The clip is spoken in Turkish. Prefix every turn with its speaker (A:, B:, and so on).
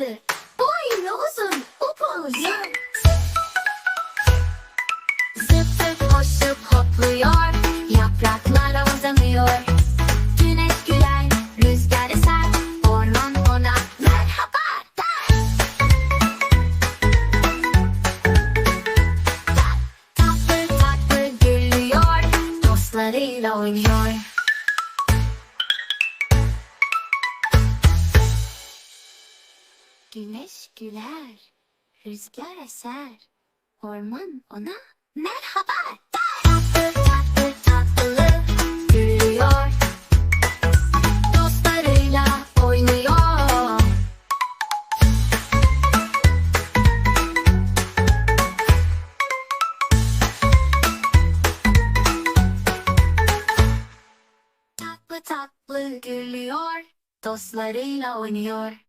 A: yakışıklı. Boyun uzun, upuzun. Zıp zıp hoşup hopluyor, yapraklara uzanıyor. Güneş gülen, rüzgar eser, orman ona merhaba der. Tatlı tatlı gülüyor, dostlarıyla oynuyor. Güneş güler, rüzgar eser, orman ona merhaba der. Tatlı tatlı gülüyor, dostlarıyla oynuyor. Tatlı tatlı gülüyor, dostlarıyla oynuyor.